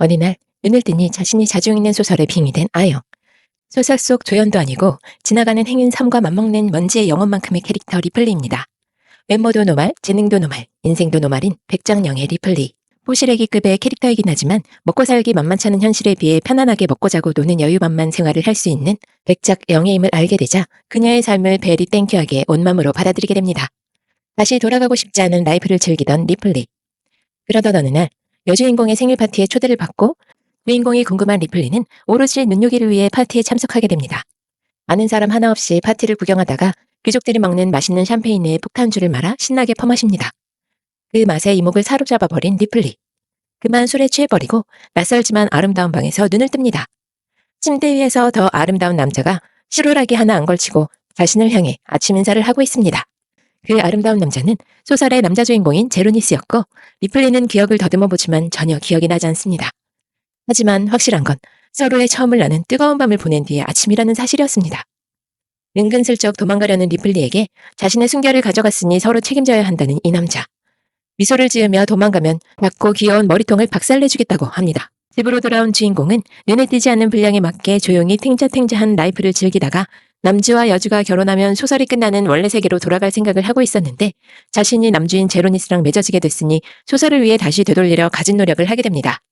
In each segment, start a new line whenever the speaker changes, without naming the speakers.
어느 날 눈을 뜨니 자신이 자주 읽는 소설에 빙의 된 아영. 소설 속 조연도 아니고 지나가는 행인 삶과 맞먹는 먼지의 영혼만큼의 캐릭터 리플리입니다. 외모도 노말, 재능도 노말, 인생도 노말인 백장영의 리플리. 포시래기급의 캐릭터이긴 하지만 먹고 살기 만만찮은 현실에 비해 편안하게 먹고 자고 노는 여유만만 생활을 할 수 있는 백작 영예임을 알게 되자 그녀의 삶을 베리 땡큐하게 온 맘으로 받아들이게 됩니다. 다시 돌아가고 싶지 않은 라이프를 즐기던 리플리. 그러던 어느 날 여주인공의 생일 파티에 초대를 받고 주인공이 궁금한 리플리는 오로지 눈요기를 위해 파티에 참석하게 됩니다. 아는 사람 하나 없이 파티를 구경하다가 귀족들이 먹는 맛있는 샴페인에 폭탄주를 말아 신나게 퍼마십니다. 그 맛에 이목을 사로잡아 버린 리플리. 그만 술에 취해버리고 낯설지만 아름다운 방에서 눈을 뜹니다. 침대 위에서 더 아름다운 남자가 실오라기 하나 안 걸치고 자신을 향해 아침 인사를 하고 있습니다. 그 아름다운 남자는 소설의 남자 주인공인 제로니스였고 리플리는 기억을 더듬어 보지만 전혀 기억이 나지 않습니다. 하지만 확실한 건 서로의 처음을 나눈 뜨거운 밤을 보낸 뒤의 아침이라는 사실이었습니다. 은근슬쩍 도망가려는 리플리에게 자신의 순결을 가져갔으니 서로 책임져야 한다는 이 남자. 미소를 지으며 도망가면 작고 귀여운 머리통을 박살내주겠다고 합니다. 집으로 돌아온 주인공은 눈에 띄지 않는 분량에 맞게 조용히 탱자탱자한 라이프를 즐기다가 남주와 여주가 결혼하면 소설이 끝나는 원래 세계로 돌아갈 생각을 하고 있었는데 자신이 남주인 제로니스랑 맺어지게 됐으니 소설을 위해 다시 되돌리려 가진 노력을 하게 됩니다.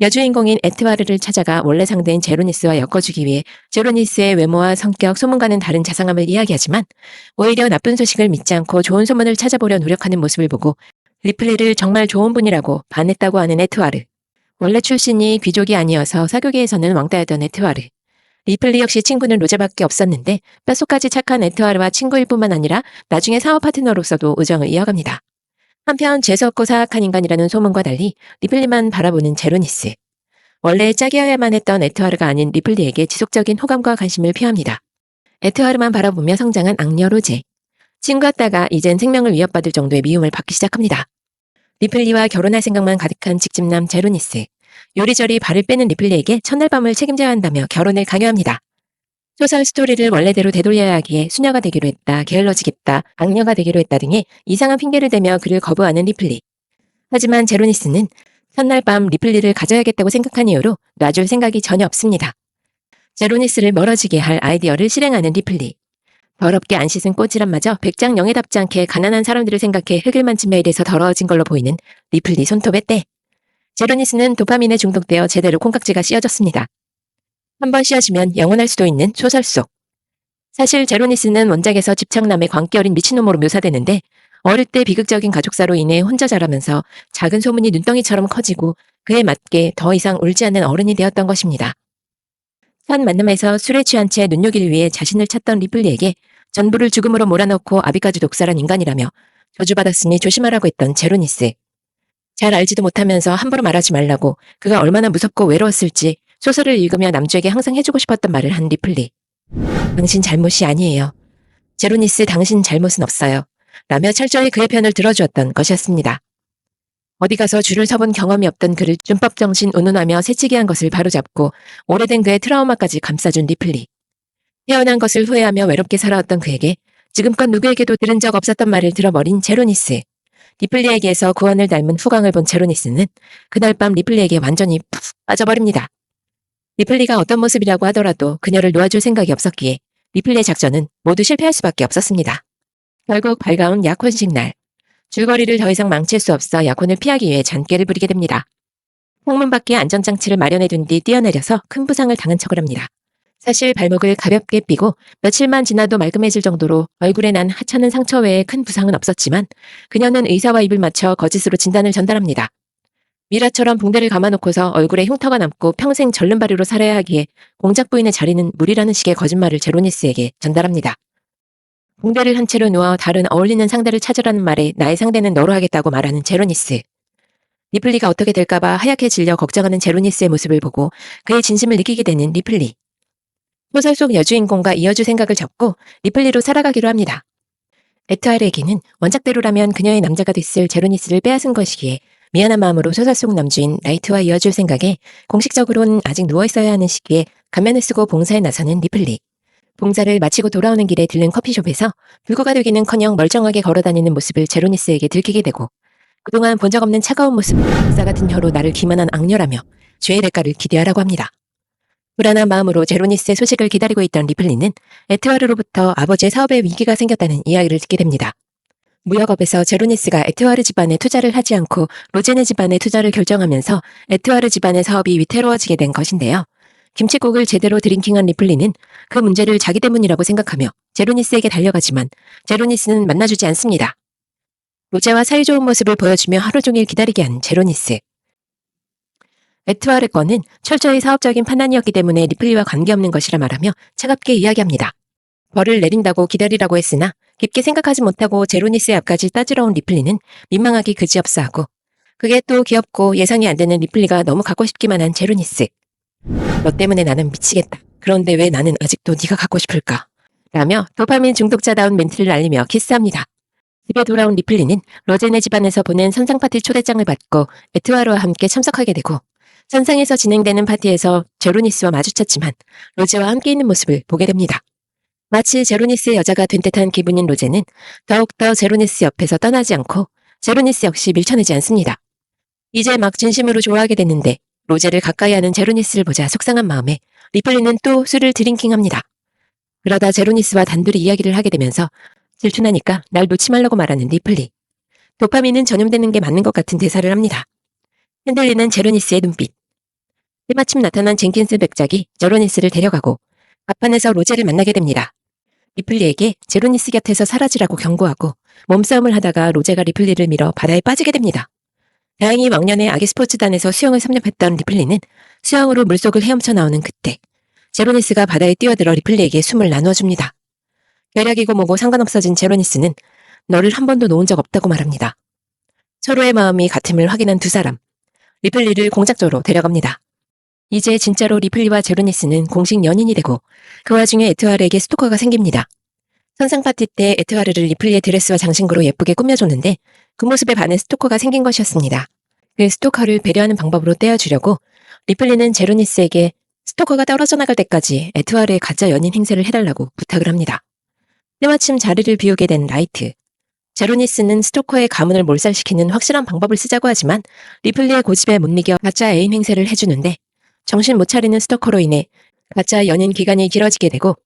여주인공인 에트와르를 찾아가 원래 상대인 제로니스와 엮어주기 위해 제로니스의 외모와 성격, 소문과는 다른 자상함을 이야기하지만 오히려 나쁜 소식을 믿지 않고 좋은 소문을 찾아보려 노력하는 모습을 보고 리플리를 정말 좋은 분이라고 반했다고 하는 에트와르. 원래 출신이 귀족이 아니어서 사교계에서는 왕따였던 에트와르. 리플리 역시 친구는 로제밖에 없었는데 뼛속까지 착한 에트와르와 친구일 뿐만 아니라 나중에 사업 파트너로서도 우정을 이어갑니다. 한편 재수없고 사악한 인간이라는 소문과 달리 리플리만 바라보는 제로니스. 원래 짝이어야만 했던 에트와르가 아닌 리플리에게 지속적인 호감과 관심을 표합니다. 에트와르만 바라보며 성장한 악녀 로제. 친구였다가 이젠 생명을 위협받을 정도의 미움을 받기 시작합니다. 리플리와 결혼할 생각만 가득한 직집남 제로니스. 요리저리 발을 빼는 리플리에게 첫날 밤을 책임져야 한다며 결혼을 강요합니다. 소설 스토리를 원래대로 되돌려야 하기에 수녀가 되기로 했다, 게을러지겠다, 악녀가 되기로 했다 등의 이상한 핑계를 대며 그를 거부하는 리플리. 하지만 제로니스는 첫날 밤 리플리를 가져야겠다고 생각한 이유로 놔줄 생각이 전혀 없습니다. 제로니스를 멀어지게 할 아이디어를 실행하는 리플리. 더럽게 안 씻은 꼬지람마저 백장 영예답지 않게 가난한 사람들을 생각해 흙을 만진 메일에서 더러워진 걸로 보이는 리플리 손톱의 때. 제로니스는 도파민에 중독되어 제대로 콩깍지가 씌어졌습니다. 한번 씌어지면 영원할 수도 있는 소설 속. 사실 제로니스는 원작에서 집착남의 광기 어린 미친놈으로 묘사되는데 어릴 때 비극적인 가족사로 인해 혼자 자라면서 작은 소문이 눈덩이처럼 커지고 그에 맞게 더 이상 울지 않는 어른이 되었던 것입니다. 첫 만남에서 술에 취한 채 눈요기를 위해 자신을 찾던 리플리에게 전부를 죽음으로 몰아넣고 아비까지 독살한 인간이라며 저주받았으니 조심하라고 했던 제로니스. 잘 알지도 못하면서 함부로 말하지 말라고 그가 얼마나 무섭고 외로웠을지 소설을 읽으며 남주에게 항상 해주고 싶었던 말을 한 리플리. 당신 잘못이 아니에요. 제로니스 당신 잘못은 없어요. 라며 철저히 그의 편을 들어주었던 것이었습니다. 어디 가서 줄을 서본 경험이 없던 그를 준법 정신 운운하며 새치기 한 것을 바로잡고 오래된 그의 트라우마까지 감싸준 리플리. 태어난 것을 후회하며 외롭게 살아왔던 그에게 지금껏 누구에게도 들은 적 없었던 말을 들어버린 제로니스. 리플리에게서 구원을 닮은 후광을 본 제로니스는 그날 밤 리플리에게 완전히 푹 빠져버립니다. 리플리가 어떤 모습이라고 하더라도 그녀를 놓아줄 생각이 없었기에 리플리의 작전은 모두 실패할 수밖에 없었습니다. 결국 밝아온 약혼식 날. 줄거리를 더 이상 망칠 수 없어 약혼을 피하기 위해 잔꾀를 부리게 됩니다. 창문 밖에 안전장치를 마련해 둔 뒤 뛰어내려서 큰 부상을 당한 척을 합니다. 사실 발목을 가볍게 삐고 며칠만 지나도 말끔해질 정도로 얼굴에 난 하찮은 상처 외에 큰 부상은 없었지만 그녀는 의사와 입을 맞춰 거짓으로 진단을 전달합니다. 미라처럼 붕대를 감아놓고서 얼굴에 흉터가 남고 평생 절름발이로 살아야 하기에 공작 부인의 자리는 물이라는 식의 거짓말을 제로니스에게 전달합니다. 붕대를 한 채로 누워 다른 어울리는 상대를 찾으라는 말에 나의 상대는 너로 하겠다고 말하는 제로니스. 리플리가 어떻게 될까봐 하얗게 질려 걱정하는 제로니스의 모습을 보고 그의 진심을 느끼게 되는 리플리. 소설 속 여주인공과 이어줄 생각을 접고 리플리로 살아가기로 합니다. 에트아르에게는 원작대로라면 그녀의 남자가 됐을 제로니스를 빼앗은 것이기에 미안한 마음으로 소설 속 남주인 라이트와 이어줄 생각에 공식적으로는 아직 누워있어야 하는 시기에 가면을 쓰고 봉사에 나서는 리플리. 봉사를 마치고 돌아오는 길에 들른 커피숍에서 불구가 되기는커녕 멀쩡하게 걸어다니는 모습을 제로니스에게 들키게 되고 그동안 본 적 없는 차가운 모습, 박사 같은 혀로 나를 기만한 악녀라며 죄의 대가를 기대하라고 합니다. 불안한 마음으로 제로니스의 소식을 기다리고 있던 리플리는 에트와르로부터 아버지의 사업에 위기가 생겼다는 이야기를 듣게 됩니다. 무역업에서 제로니스가 에트와르 집안에 투자를 하지 않고 로제네 집안에 투자를 결정하면서 에트와르 집안의 사업이 위태로워지게 된 것인데요. 김치국을 제대로 드링킹한 리플리는 그 문제를 자기 때문이라고 생각하며 제로니스에게 달려가지만 제로니스는 만나주지 않습니다. 로제와 사이좋은 모습을 보여주며 하루 종일 기다리게 한 제로니스. 에트와르 건은 철저히 사업적인 판단이었기 때문에 리플리와 관계없는 것이라 말하며 차갑게 이야기합니다. 벌을 내린다고 기다리라고 했으나 깊게 생각하지 못하고 제로니스의 앞까지 따지러 온 리플리는 민망하기 그지없어 하고 그게 또 귀엽고 예상이 안 되는 리플리가 너무 갖고 싶기만 한 제로니스. 너 때문에 나는 미치겠다. 그런데 왜 나는 아직도 네가 갖고 싶을까? 라며 도파민 중독자다운 멘트를 날리며 키스합니다. 집에 돌아온 리플리는 러제네 집안에서 보낸 선상 파티 초대장을 받고 에트와르와 함께 참석하게 되고 선상에서 진행되는 파티에서 제로니스와 마주쳤지만 로제와 함께 있는 모습을 보게 됩니다. 마치 제로니스의 여자가 된 듯한 기분인 로제는 더욱더 제로니스 옆에서 떠나지 않고 제로니스 역시 밀쳐내지 않습니다. 이제 막 진심으로 좋아하게 됐는데 로제를 가까이 하는 제로니스를 보자 속상한 마음에 리플리는 또 술을 드링킹합니다. 그러다 제로니스와 단둘이 이야기를 하게 되면서 질투나니까 날 놓지 말라고 말하는 리플리. 도파민은 전염되는 게 맞는 것 같은 대사를 합니다. 흔들리는 제로니스의 눈빛. 때마침 나타난 젠킨스 백작이 제로니스를 데려가고 앞판에서 로제를 만나게 됩니다. 리플리에게 제로니스 곁에서 사라지라고 경고하고 몸싸움을 하다가 로제가 리플리를 밀어 바다에 빠지게 됩니다. 다행히 왕년에 아기 스포츠단에서 수영을 섭렵했던 리플리는 수영으로 물속을 헤엄쳐 나오는 그때 제로니스가 바다에 뛰어들어 리플리에게 숨을 나누어줍니다. 결약이고 뭐고 상관없어진 제로니스는 너를 한 번도 놓은 적 없다고 말합니다. 서로의 마음이 같음을 확인한 두 사람. 리플리를 공작조로 데려갑니다. 이제 진짜로 리플리와 제로니스는 공식 연인이 되고 그 와중에 에트와르에게 스토커가 생깁니다. 선상 파티 때 에트와르를 리플리의 드레스와 장신구로 예쁘게 꾸며줬는데 그 모습에 반해 스토커가 생긴 것이었습니다. 그 스토커를 배려하는 방법으로 떼어주려고 리플리는 제로니스에게 스토커가 떨어져 나갈 때까지 에트와르의 가짜 연인 행세를 해달라고 부탁을 합니다. 때마침 자리를 비우게 된 라이트. 제로니스는 스토커의 가문을 몰살시키는 확실한 방법을 쓰자고 하지만 리플리의 고집에 못 이겨 가짜 애인 행세를 해주는데 정신 못 차리는 스토커로 인해 가짜 연인 기간이 길어지게 되고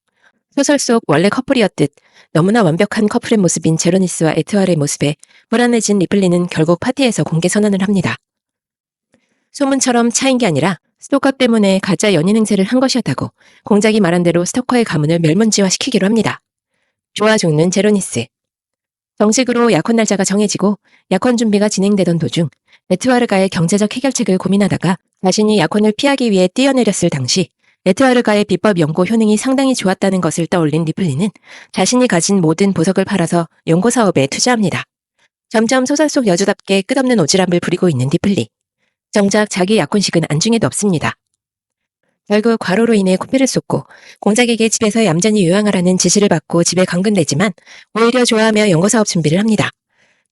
소설 속 원래 커플이었듯 너무나 완벽한 커플의 모습인 제로니스와 에트와르의 모습에 불안해진 리플리는 결국 파티에서 공개 선언을 합니다. 소문처럼 차인 게 아니라 스토커 때문에 가짜 연인 행세를 한 것이었다고 공작이 말한 대로 스토커의 가문을 멸문지화시키기로 합니다. 좋아 죽는 제로니스. 정식으로 약혼 날짜가 정해지고 약혼 준비가 진행되던 도중 에트와르가의 경제적 해결책을 고민하다가 자신이 약혼을 피하기 위해 뛰어내렸을 당시 에트와르가의 비법 연구 효능이 상당히 좋았다는 것을 떠올린 리플리는 자신이 가진 모든 보석을 팔아서 연구 사업에 투자합니다. 점점 소설 속 여주답게 끝없는 오지랖을 부리고 있는 리플리. 정작 자기 약혼식은 안중에도 없습니다. 결국 과로로 인해 코피를 쏟고 공작에게 집에서 얌전히 요양하라는 지시를 받고 집에 강근되지만 오히려 좋아하며 연구사업 준비를 합니다.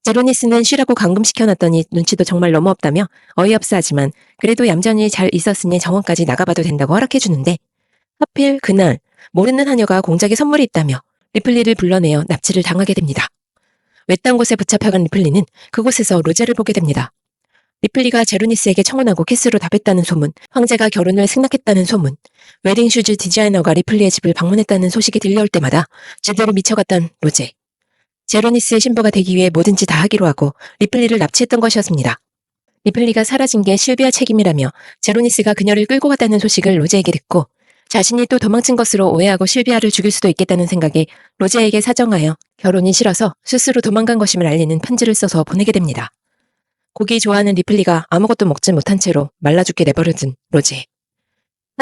제로니스는 쉬라고 감금시켜놨더니 눈치도 정말 너무 없다며 어이없어 하지만 그래도 얌전히 잘 있었으니 정원까지 나가봐도 된다고 허락해주는데 하필 그날 모르는 하녀가 공작에 선물이 있다며 리플리를 불러내어 납치를 당하게 됩니다. 외딴 곳에 붙잡혀간 리플리는 그곳에서 로제를 보게 됩니다. 리플리가 제로니스에게 청혼하고 키스로 답했다는 소문, 황제가 결혼을 승낙했다는 소문, 웨딩 슈즈 디자이너가 리플리의 집을 방문했다는 소식이 들려올 때마다 제대로 미쳐갔던 로제. 제로니스의 신부가 되기 위해 뭐든지 다 하기로 하고 리플리를 납치했던 것이었습니다. 리플리가 사라진 게 실비아 책임이라며 제로니스가 그녀를 끌고 갔다는 소식을 로제에게 듣고 자신이 또 도망친 것으로 오해하고 실비아를 죽일 수도 있겠다는 생각에 로제에게 사정하여 결혼이 싫어서 스스로 도망간 것임을 알리는 편지를 써서 보내게 됩니다. 고기 좋아하는 리플리가 아무것도 먹지 못한 채로 말라 죽게 내버려둔 로제.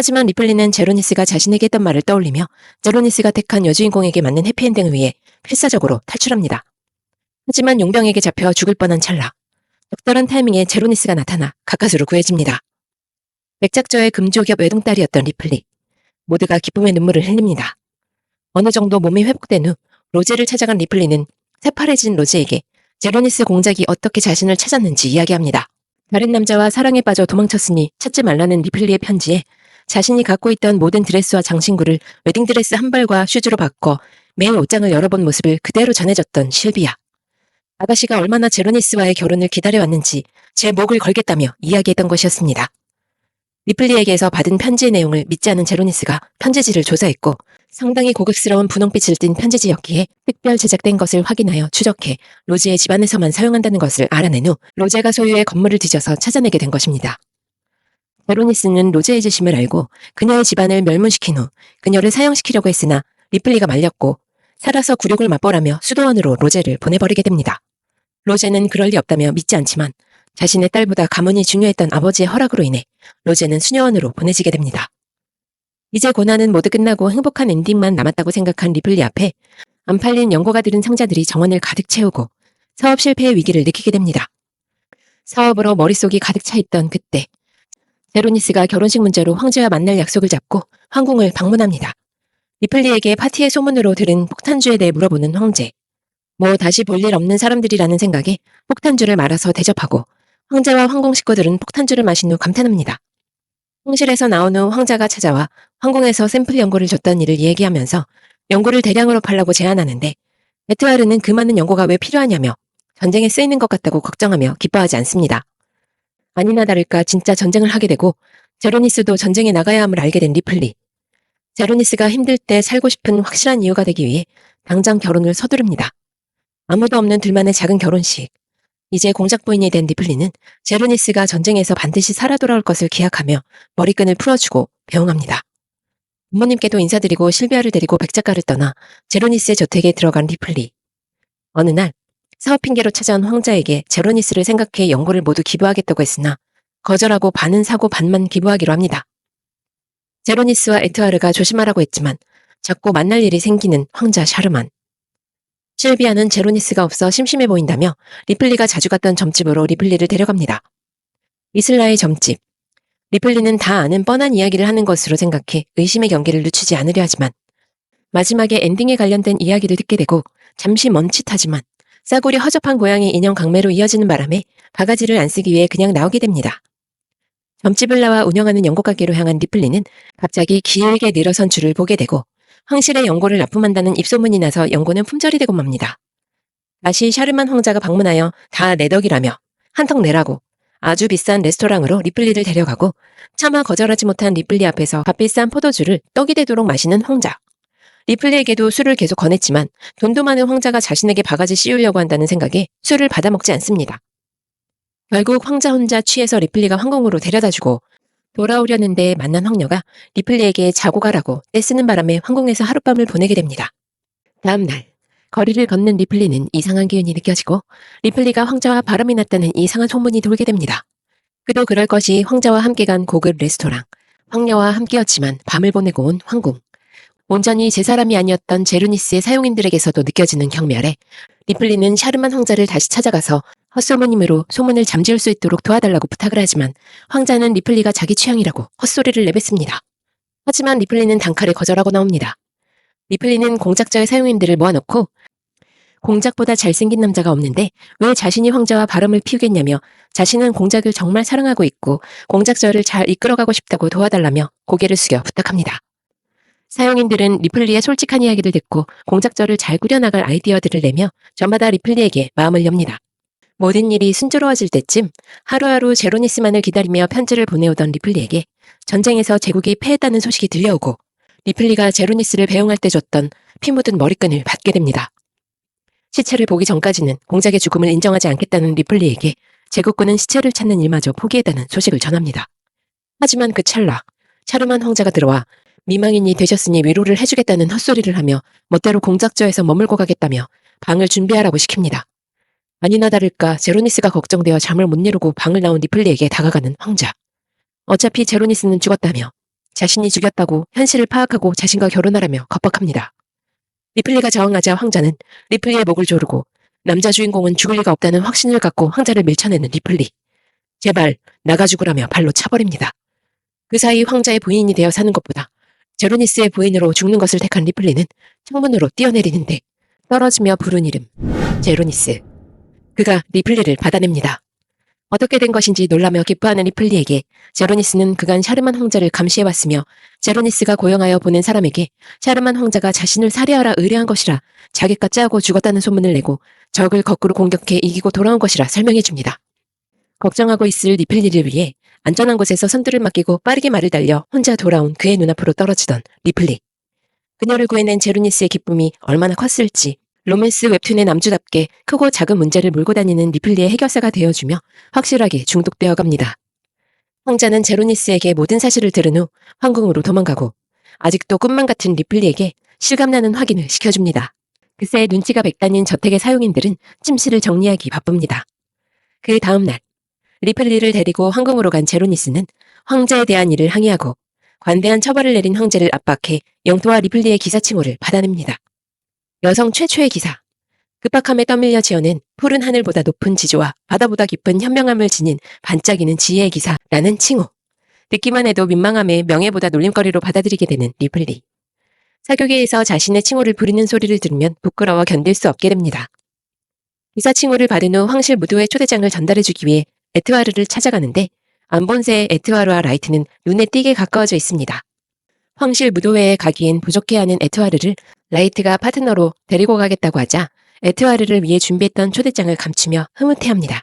하지만 리플리는 제로니스가 자신에게 했던 말을 떠올리며 제로니스가 택한 여주인공에게 맞는 해피엔딩을 위해 필사적으로 탈출합니다. 하지만 용병에게 잡혀 죽을 뻔한 찰나 적절한 타이밍에 제로니스가 나타나 가까스로 구해집니다. 맥작저의 금조겹 외동딸이었던 리플리. 모두가 기쁨의 눈물을 흘립니다. 어느 정도 몸이 회복된 후 로제를 찾아간 리플리는 새파래진 로제에게 제로니스 공작이 어떻게 자신을 찾았는지 이야기합니다. 다른 남자와 사랑에 빠져 도망쳤으니 찾지 말라는 리플리의 편지에 자신이 갖고 있던 모든 드레스와 장신구를 웨딩드레스 한 벌과 슈즈로 바꿔 매일 옷장을 열어본 모습을 그대로 전해줬던 실비아. 아가씨가 얼마나 제로니스와의 결혼을 기다려왔는지 제 목을 걸겠다며 이야기했던 것이었습니다. 리플리에게서 받은 편지의 내용을 믿지 않은 제로니스가 편지지를 조사했고 상당히 고급스러운 분홍빛을 띤 편지지였기에 특별 제작된 것을 확인하여 추적해 로지의 집안에서만 사용한다는 것을 알아낸 후 로제가 소유의 건물을 뒤져서 찾아내게 된 것입니다. 제로니스는 로제의 지심을 알고 그녀의 집안을 멸문시킨 후 그녀를 사형시키려고 했으나 리플리가 말렸고 살아서 굴욕을 맛보라며 수도원으로 로제를 보내버리게 됩니다. 로제는 그럴 리 없다며 믿지 않지만 자신의 딸보다 가문이 중요했던 아버지의 허락으로 인해 로제는 수녀원으로 보내지게 됩니다. 이제 고난은 모두 끝나고 행복한 엔딩만 남았다고 생각한 리플리 앞에 안 팔린 연고가 들은 상자들이 정원을 가득 채우고 사업 실패의 위기를 느끼게 됩니다. 사업으로 머릿속이 가득 차 있던 그때 제로니스가 결혼식 문제로 황제와 만날 약속을 잡고 황궁을 방문합니다. 리플리에게 파티의 소문으로 들은 폭탄주에 대해 물어보는 황제. 뭐 다시 볼 일 없는 사람들이라는 생각에 폭탄주를 말아서 대접하고 황제와 황궁 식구들은 폭탄주를 마신 후 감탄합니다. 홍실에서 나온 후 황자가 찾아와 황궁에서 샘플 연고를 줬던 일을 얘기하면서 연고를 대량으로 팔라고 제안하는데 에트와르는 그 많은 연고가 왜 필요하냐며 전쟁에 쓰이는 것 같다고 걱정하며 기뻐하지 않습니다. 아니나 다를까 진짜 전쟁을 하게 되고 제로니스도 전쟁에 나가야 함을 알게 된 리플리. 제로니스가 힘들 때 살고 싶은 확실한 이유가 되기 위해 당장 결혼을 서두릅니다. 아무도 없는 둘만의 작은 결혼식. 이제 공작 부인이 된 리플리는 제로니스가 전쟁에서 반드시 살아 돌아올 것을 기약하며 머리끈을 풀어주고 배웅합니다. 부모님께도 인사드리고 실비아를 데리고 백작가를 떠나 제로니스의 저택에 들어간 리플리. 어느 날 사업 핑계로 찾아온 황자에게 제로니스를 생각해 연고를 모두 기부하겠다고 했으나 거절하고 반은 사고 반만 기부하기로 합니다. 제로니스와 에트와르가 조심하라고 했지만 자꾸 만날 일이 생기는 황자 샤르만. 실비아는 제로니스가 없어 심심해 보인다며 리플리가 자주 갔던 점집으로 리플리를 데려갑니다. 이슬라의 점집. 리플리는 다 아는 뻔한 이야기를 하는 것으로 생각해 의심의 경계를 늦추지 않으려 하지만 마지막에 엔딩에 관련된 이야기를 듣게 되고 잠시 멈칫하지만 싸구려 허접한 고양이 인형 강매로 이어지는 바람에 바가지를 안 쓰기 위해 그냥 나오게 됩니다. 점집을 나와 운영하는 연고 가게로 향한 리플리는 갑자기 길게 늘어선 줄을 보게 되고 황실에 연고를 납품한다는 입소문이 나서 연고는 품절이 되고 맙니다. 다시 샤르만 황자가 방문하여 다 내 덕이라며 한턱 내라고 아주 비싼 레스토랑으로 리플리를 데려가고 차마 거절하지 못한 리플리 앞에서 값비싼 포도주를 떡이 되도록 마시는 황자. 리플리에게도 술을 계속 권했지만 돈도 많은 황자가 자신에게 바가지 씌우려고 한다는 생각에 술을 받아먹지 않습니다. 결국 황자 혼자 취해서 리플리가 황궁으로 데려다주고 돌아오려는데 만난 황녀가 리플리에게 자고 가라고 떼쓰는 바람에 황궁에서 하룻밤을 보내게 됩니다. 다음 날 거리를 걷는 리플리는 이상한 기운이 느껴지고 리플리가 황자와 바람이 났다는 이상한 소문이 돌게 됩니다. 그도 그럴 것이 황자와 함께 간 고급 레스토랑, 황녀와 함께였지만 밤을 보내고 온 황궁. 온전히 제 사람이 아니었던 제르니스의 사용인들에게서도 느껴지는 경멸에 리플리는 샤르만 황자를 다시 찾아가서 헛소문임으로 소문을 잠재울 수 있도록 도와달라고 부탁을 하지만 황자는 리플리가 자기 취향이라고 헛소리를 내뱉습니다. 하지만 리플리는 단칼에 거절하고 나옵니다. 리플리는 공작자의 사용인들을 모아놓고 공작보다 잘생긴 남자가 없는데 왜 자신이 황자와 바람을 피우겠냐며 자신은 공작을 정말 사랑하고 있고 공작저를 잘 이끌어가고 싶다고 도와달라며 고개를 숙여 부탁합니다. 사용인들은 리플리의 솔직한 이야기를 듣고 공작저를 잘 꾸려나갈 아이디어들을 내며 저마다 리플리에게 마음을 엽니다. 모든 일이 순조로워질 때쯤 하루하루 제로니스만을 기다리며 편지를 보내오던 리플리에게 전쟁에서 제국이 패했다는 소식이 들려오고 리플리가 제로니스를 배웅할 때 줬던 피 묻은 머리끈을 받게 됩니다. 시체를 보기 전까지는 공작의 죽음을 인정하지 않겠다는 리플리에게 제국군은 시체를 찾는 일마저 포기했다는 소식을 전합니다. 하지만 그 찰나 차르만 황자가 들어와 미망인이 되셨으니 위로를 해주겠다는 헛소리를 하며 멋대로 공작저에서 머물고 가겠다며 방을 준비하라고 시킵니다. 아니나 다를까 제로니스가 걱정되어 잠을 못 이루고 방을 나온 리플리에게 다가가는 황자. 어차피 제로니스는 죽었다며 자신이 죽였다고 현실을 파악하고 자신과 결혼하라며 겁박합니다. 리플리가 저항하자 황자는 리플리의 목을 조르고 남자 주인공은 죽을 리가 없다는 확신을 갖고 황자를 밀쳐내는 리플리. 제발 나가 죽으라며 발로 차버립니다. 그 사이 황자의 부인이 되어 사는 것보다 제로니스의 부인으로 죽는 것을 택한 리플리는 창문으로 뛰어내리는데 떨어지며 부른 이름 제로니스. 그가 리플리를 받아냅니다. 어떻게 된 것인지 놀라며 기뻐하는 리플리에게 제로니스는 그간 샤르만 황자를 감시해왔으며 제로니스가 고용하여 보낸 사람에게 샤르만 황자가 자신을 살해하라 의뢰한 것이라 자기가 짜고 죽었다는 소문을 내고 적을 거꾸로 공격해 이기고 돌아온 것이라 설명해줍니다. 걱정하고 있을 리플리를 위해 안전한 곳에서 선두를 맡기고 빠르게 말을 달려 혼자 돌아온 그의 눈앞으로 떨어지던 리플리. 그녀를 구해낸 제루니스의 기쁨이 얼마나 컸을지 로맨스 웹툰의 남주답게 크고 작은 문제를 몰고 다니는 리플리의 해결사가 되어주며 확실하게 중독되어 갑니다. 황자는 제로니스에게 모든 사실을 들은 후 황궁으로 도망가고 아직도 꿈만 같은 리플리에게 실감나는 확인을 시켜줍니다. 그새 눈치가 백단인 저택의 사용인들은 찜실을 정리하기 바쁩니다. 그 다음날 리플리를 데리고 황궁으로 간 제로니스는 황제에 대한 일을 항의하고 관대한 처벌을 내린 황제를 압박해 영토와 리플리의 기사 칭호를 받아냅니다. 여성 최초의 기사. 급박함에 떠밀려 지어낸 푸른 하늘보다 높은 지조와 바다보다 깊은 현명함을 지닌 반짝이는 지혜의 기사라는 칭호. 듣기만 해도 민망함에 명예보다 놀림거리로 받아들이게 되는 리플리. 사교계에서 자신의 칭호를 부리는 소리를 들으면 부끄러워 견딜 수 없게 됩니다. 기사 칭호를 받은 후 황실 무도회 초대장을 전달해주기 위해 에트와르를 찾아가는데 안본세의 에트와르와 라이트는 눈에 띄게 가까워져 있습니다. 황실 무도회에 가기엔 부족해하는 에트와르를 라이트가 파트너로 데리고 가겠다고 하자 에트와르를 위해 준비했던 초대장을 감추며 흐뭇해합니다.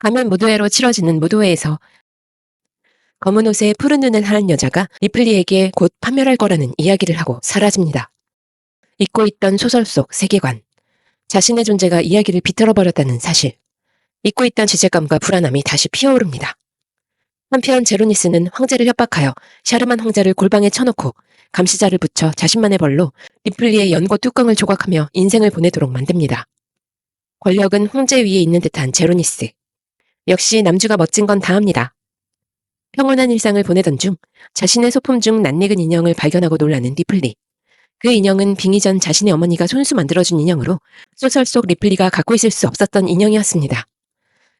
가면 무도회로 치러지는 무도회에서 검은 옷에 푸른 눈을 하는 여자가 리플리에게 곧 파멸할 거라는 이야기를 하고 사라집니다. 잊고 있던 소설 속 세계관, 자신의 존재가 이야기를 비틀어버렸다는 사실, 잊고 있던 지제감과 불안함이 다시 피어오릅니다. 한편 제로니스는 황제를 협박하여 샤르만 황제를 골방에 쳐놓고 감시자를 붙여 자신만의 벌로 리플리의 연고 뚜껑을 조각하며 인생을 보내도록 만듭니다. 권력은 황제 위에 있는 듯한 제로니스. 역시 남주가 멋진 건 다합니다. 평온한 일상을 보내던 중 자신의 소품 중 낯익은 인형을 발견하고 놀라는 리플리. 그 인형은 빙의 전 자신의 어머니가 손수 만들어준 인형으로 소설 속 리플리가 갖고 있을 수 없었던 인형이었습니다.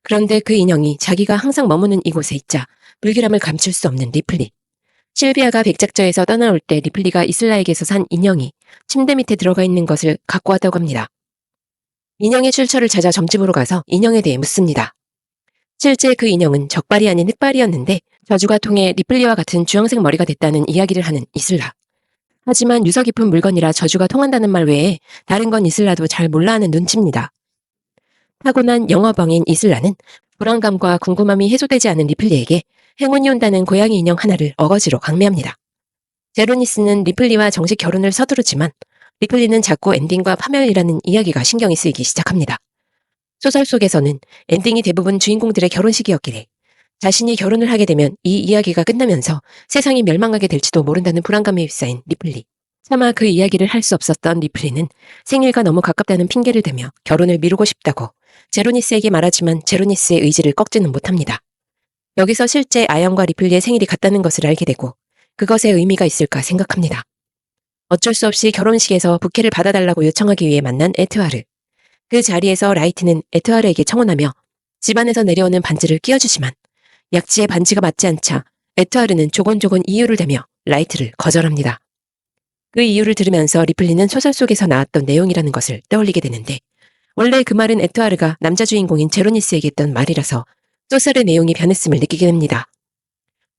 그런데 그 인형이 자기가 항상 머무는 이곳에 있자 불길함을 감출 수 없는 리플리. 실비아가 백작저에서 떠나올 때 리플리가 이슬라에게서 산 인형이 침대 밑에 들어가 있는 것을 갖고 왔다고 합니다. 인형의 출처를 찾아 점집으로 가서 인형에 대해 묻습니다. 실제 그 인형은 적발이 아닌 흑발이었는데 저주가 통해 리플리와 같은 주황색 머리가 됐다는 이야기를 하는 이슬라. 하지만 유서 깊은 물건이라 저주가 통한다는 말 외에 다른 건 이슬라도 잘 몰라 하는 눈치입니다. 타고난 영어벙인 이슬라는 불안감과 궁금함이 해소되지 않은 리플리에게 행운이 온다는 고양이 인형 하나를 어거지로 강매합니다. 제로니스는 리플리와 정식 결혼을 서두르지만 리플리는 자꾸 엔딩과 파멸이라는 이야기가 신경이 쓰이기 시작합니다. 소설 속에서는 엔딩이 대부분 주인공들의 결혼식이었기에 자신이 결혼을 하게 되면 이 이야기가 끝나면서 세상이 멸망하게 될지도 모른다는 불안감에 휩싸인 리플리. 차마 그 이야기를 할 수 없었던 리플리는 생일과 너무 가깝다는 핑계를 대며 결혼을 미루고 싶다고 제로니스에게 말하지만 제로니스의 의지를 꺾지는 못합니다. 여기서 실제 아영과 리플리의 생일이 같다는 것을 알게 되고 그것에 의미가 있을까 생각합니다. 어쩔 수 없이 결혼식에서 부케를 받아달라고 요청하기 위해 만난 에트와르. 그 자리에서 라이트는 에트와르에게 청혼하며 집안에서 내려오는 반지를 끼워주지만 약지에 반지가 맞지 않자 에트와르는 조곤조곤 이유를 대며 라이트를 거절합니다. 그 이유를 들으면서 리플리는 소설 속에서 나왔던 내용이라는 것을 떠올리게 되는데 원래 그 말은 에트와르가 남자 주인공인 제로니스에게 했던 말이라서 소설의 내용이 변했음을 느끼게 됩니다.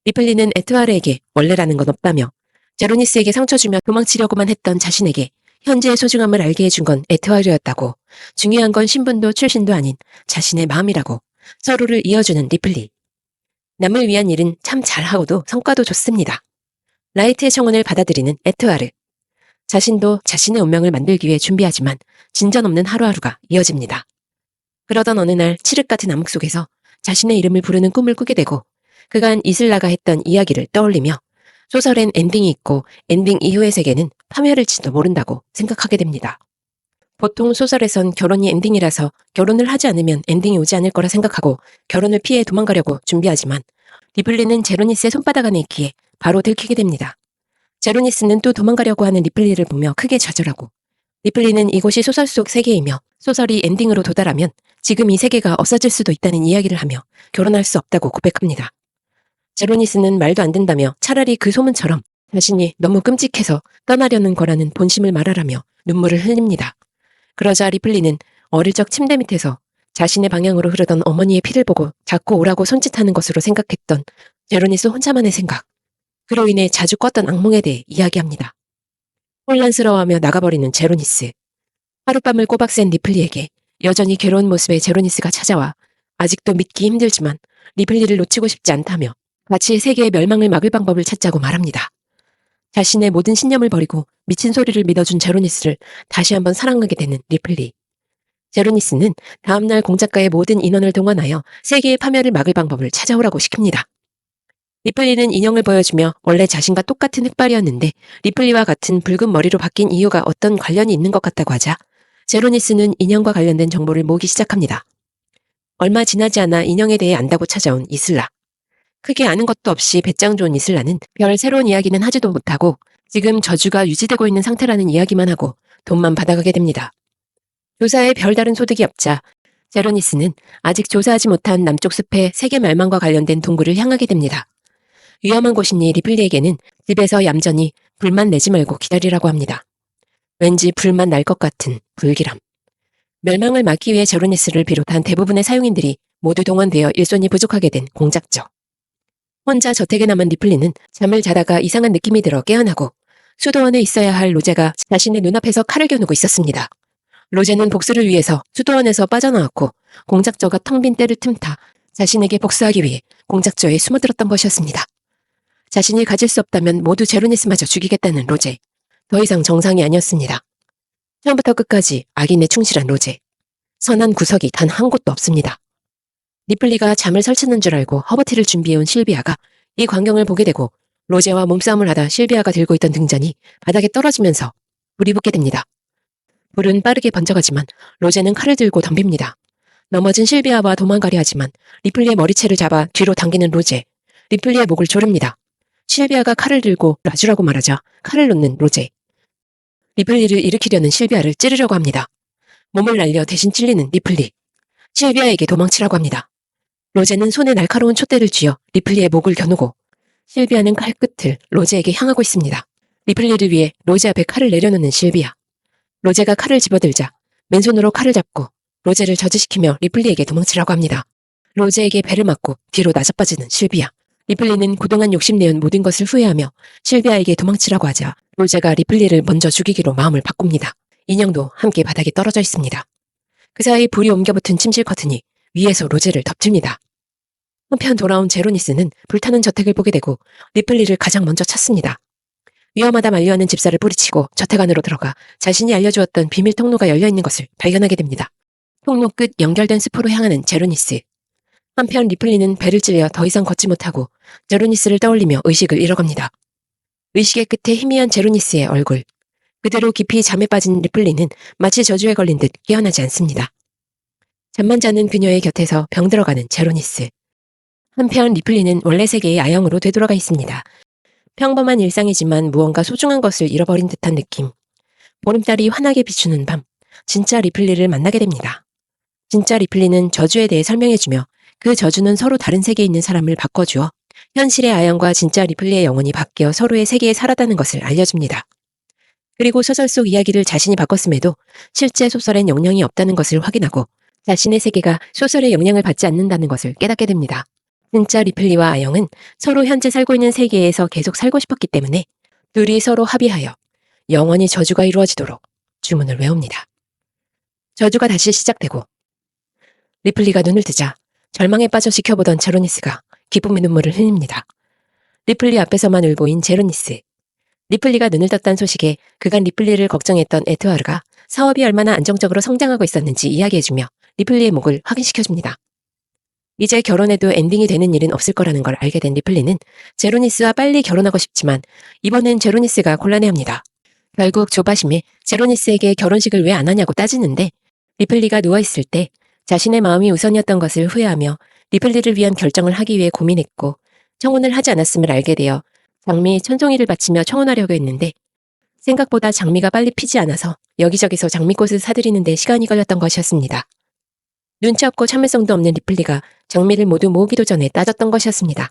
리플리는 에트와르에게 원래라는 건 없다며 제로니스에게 상처 주며 도망치려고만 했던 자신에게 현재의 소중함을 알게 해준 건 에트와르였다고 중요한 건 신분도 출신도 아닌 자신의 마음이라고 서로를 이어주는 리플리. 남을 위한 일은 참 잘하고도 성과도 좋습니다. 라이트의 청혼을 받아들이는 에트와르. 자신도 자신의 운명을 만들기 위해 준비하지만 진전 없는 하루하루가 이어집니다. 그러던 어느 날 칠흑 같은 암흑 속에서 자신의 이름을 부르는 꿈을 꾸게 되고 그간 이슬라가 했던 이야기를 떠올리며 소설엔 엔딩이 있고 엔딩 이후의 세계는 파멸일지도 모른다고 생각하게 됩니다. 보통 소설에선 결혼이 엔딩이라서 결혼을 하지 않으면 엔딩이 오지 않을 거라 생각하고 결혼을 피해 도망가려고 준비하지만 리플리는 제로니스의 손바닥 안에 있기에 바로 들키게 됩니다. 제로니스는 또 도망가려고 하는 리플리를 보며 크게 좌절하고 리플리는 이곳이 소설 속 세계이며 소설이 엔딩으로 도달하면 지금 이 세계가 없어질 수도 있다는 이야기를 하며 결혼할 수 없다고 고백합니다. 제로니스는 말도 안 된다며 차라리 그 소문처럼 자신이 너무 끔찍해서 떠나려는 거라는 본심을 말하라며 눈물을 흘립니다. 그러자 리플리는 어릴 적 침대 밑에서 자신의 방향으로 흐르던 어머니의 피를 보고 자꾸 오라고 손짓하는 것으로 생각했던 제로니스 혼자만의 생각. 그로 인해 자주 꿨던 악몽에 대해 이야기합니다. 혼란스러워하며 나가버리는 제로니스. 하룻밤을 꼬박 센 리플리에게 여전히 괴로운 모습의 제로니스가 찾아와 아직도 믿기 힘들지만 리플리를 놓치고 싶지 않다며 같이 세계의 멸망을 막을 방법을 찾자고 말합니다. 자신의 모든 신념을 버리고 미친 소리를 믿어준 제로니스를 다시 한번 사랑하게 되는 리플리. 제로니스는 다음날 공작가의 모든 인원을 동원하여 세계의 파멸을 막을 방법을 찾아오라고 시킵니다. 리플리는 인형을 보여주며 원래 자신과 똑같은 흑발이었는데 리플리와 같은 붉은 머리로 바뀐 이유가 어떤 관련이 있는 것 같다고 하자 제로니스는 인형과 관련된 정보를 모으기 시작합니다. 얼마 지나지 않아 인형에 대해 안다고 찾아온 이슬라. 크게 아는 것도 없이 배짱 좋은 이슬라는 별 새로운 이야기는 하지도 못하고 지금 저주가 유지되고 있는 상태라는 이야기만 하고 돈만 받아가게 됩니다. 조사에 별다른 소득이 없자 제로니스는 아직 조사하지 못한 남쪽 숲의 세계 멸망과 관련된 동굴을 향하게 됩니다. 위험한 곳이니 리플리에게는 집에서 얌전히 불만 내지 말고 기다리라고 합니다. 왠지 불만 날 것 같은 불길함. 멸망을 막기 위해 제로니스를 비롯한 대부분의 사용인들이 모두 동원되어 일손이 부족하게 된 공작죠. 혼자 저택에 남은 리플리는 잠을 자다가 이상한 느낌이 들어 깨어나고 수도원에 있어야 할 로제가 자신의 눈앞에서 칼을 겨누고 있었습니다. 로제는 복수를 위해서 수도원에서 빠져나왔고 공작저가 텅 빈 때를 틈타 자신에게 복수하기 위해 공작저에 숨어들었던 것이었습니다. 자신이 가질 수 없다면 모두 제로니스마저 죽이겠다는 로제. 더 이상 정상이 아니었습니다. 처음부터 끝까지 악인에 충실한 로제. 선한 구석이 단 한 곳도 없습니다. 리플리가 잠을 설치는 줄 알고 허버티를 준비해온 실비아가 이 광경을 보게 되고 로제와 몸싸움을 하다 실비아가 들고 있던 등잔이 바닥에 떨어지면서 불이 붙게 됩니다. 불은 빠르게 번져가지만 로제는 칼을 들고 덤빕니다. 넘어진 실비아와 도망가려 하지만 리플리의 머리채를 잡아 뒤로 당기는 로제. 리플리의 목을 조릅니다. 실비아가 칼을 들고 놔주라고 말하자 칼을 놓는 로제. 리플리를 일으키려는 실비아를 찌르려고 합니다. 몸을 날려 대신 찔리는 리플리. 실비아에게 도망치라고 합니다. 로제는 손에 날카로운 촛대를 쥐어 리플리의 목을 겨누고 실비아는 칼끝을 로제에게 향하고 있습니다. 리플리를 위해 로제 앞에 칼을 내려놓는 실비아. 로제가 칼을 집어들자 맨손으로 칼을 잡고 로제를 저지시키며 리플리에게 도망치라고 합니다. 로제에게 배를 맞고 뒤로 나자빠지는 실비아. 리플리는 그동안 욕심내온 모든 것을 후회하며 실비아에게 도망치라고 하자 로제가 리플리를 먼저 죽이기로 마음을 바꿉니다. 인형도 함께 바닥에 떨어져 있습니다. 그 사이 불이 옮겨붙은 침실 커튼이 위에서 로제를 덮칩니다. 한편 돌아온 제로니스는 불타는 저택을 보게 되고 리플리를 가장 먼저 찾습니다. 위험하다 만류하는 집사를 뿌리치고 저택 안으로 들어가 자신이 알려주었던 비밀 통로가 열려있는 것을 발견하게 됩니다. 통로 끝 연결된 숲으로 향하는 제로니스. 한편 리플리는 배를 찔려 더 이상 걷지 못하고 제로니스를 떠올리며 의식을 잃어갑니다. 의식의 끝에 희미한 제로니스의 얼굴. 그대로 깊이 잠에 빠진 리플리는 마치 저주에 걸린 듯 깨어나지 않습니다. 잠만 자는 그녀의 곁에서 병들어가는 제로니스. 한편 리플리는 원래 세계의 아영으로 되돌아가 있습니다. 평범한 일상이지만 무언가 소중한 것을 잃어버린 듯한 느낌. 보름달이 환하게 비추는 밤, 진짜 리플리를 만나게 됩니다. 진짜 리플리는 저주에 대해 설명해주며 그 저주는 서로 다른 세계에 있는 사람을 바꿔주어 현실의 아영과 진짜 리플리의 영혼이 바뀌어 서로의 세계에 살아다는 것을 알려줍니다. 그리고 소설 속 이야기를 자신이 바꿨음에도 실제 소설엔 영향이 없다는 것을 확인하고 자신의 세계가 소설의 영향을 받지 않는다는 것을 깨닫게 됩니다. 진짜 리플리와 아영은 서로 현재 살고 있는 세계에서 계속 살고 싶었기 때문에 둘이 서로 합의하여 영원히 저주가 이루어지도록 주문을 외웁니다. 저주가 다시 시작되고 리플리가 눈을 뜨자 절망에 빠져 지켜보던 제로니스가 기쁨의 눈물을 흘립니다. 리플리 앞에서만 울보인 제로니스. 리플리가 눈을 떴다는 소식에 그간 리플리를 걱정했던 에트와르가 사업이 얼마나 안정적으로 성장하고 있었는지 이야기해주며 리플리의 목을 확인시켜줍니다. 이제 결혼해도 엔딩이 되는 일은 없을 거라는 걸 알게 된 리플리는 제로니스와 빨리 결혼하고 싶지만 이번엔 제로니스가 곤란해합니다. 결국 조바심에 제로니스에게 결혼식을 왜 안 하냐고 따지는데 리플리가 누워있을 때 자신의 마음이 우선이었던 것을 후회하며 리플리를 위한 결정을 하기 위해 고민했고 청혼을 하지 않았음을 알게 되어 장미 천송이를 바치며 청혼하려고 했는데 생각보다 장미가 빨리 피지 않아서 여기저기서 장미꽃을 사들이는데 시간이 걸렸던 것이었습니다. 눈치 없고 참을성도 없는 리플리가 장미를 모두 모으기도 전에 따졌던 것이었습니다.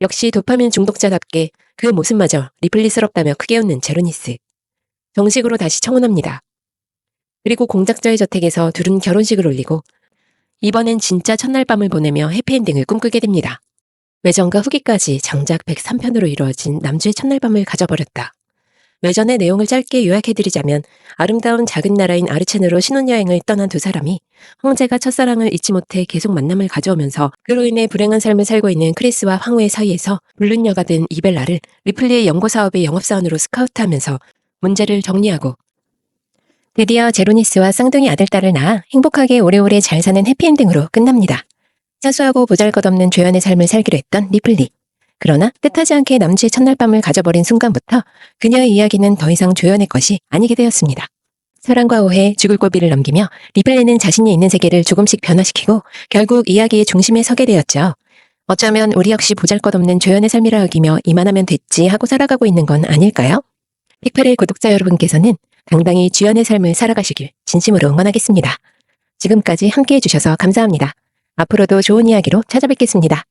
역시 도파민 중독자답게 그 모습마저 리플리스럽다며 크게 웃는 제로니스. 정식으로 다시 청혼합니다. 그리고 공작자의 저택에서 둘은 결혼식을 올리고 이번엔 진짜 첫날 밤을 보내며 해피엔딩을 꿈꾸게 됩니다. 외전과 후기까지 장작 103편으로 이루어진 남주의 첫날 밤을 가져버렸다. 외전의 내용을 짧게 요약해드리자면 아름다운 작은 나라인 아르첸으로 신혼여행을 떠난 두 사람이 황제가 첫사랑을 잊지 못해 계속 만남을 가져오면서 그로 인해 불행한 삶을 살고 있는 크리스와 황후의 사이에서 불륜녀가 된 이벨라를 리플리의 연구 사업의 영업사원으로 스카우트하면서 문제를 정리하고 드디어 제로니스와 쌍둥이 아들딸을 낳아 행복하게 오래오래 잘 사는 해피엔딩으로 끝납니다. 사소하고 보잘것없는 조연의 삶을 살기로 했던 리플리. 그러나 뜻하지 않게 남주의 첫날 밤을 가져버린 순간부터 그녀의 이야기는 더 이상 조연의 것이 아니게 되었습니다. 사랑과 오해, 죽을 고비를 넘기며 리플리는 자신이 있는 세계를 조금씩 변화시키고 결국 이야기의 중심에 서게 되었죠. 어쩌면 우리 역시 보잘것없는 조연의 삶이라 여기며 이만하면 됐지 하고 살아가고 있는 건 아닐까요? 픽팔의 구독자 여러분께서는 당당히 주연의 삶을 살아가시길 진심으로 응원하겠습니다. 지금까지 함께 해 주셔서 감사합니다. 앞으로도 좋은 이야기로 찾아뵙겠습니다.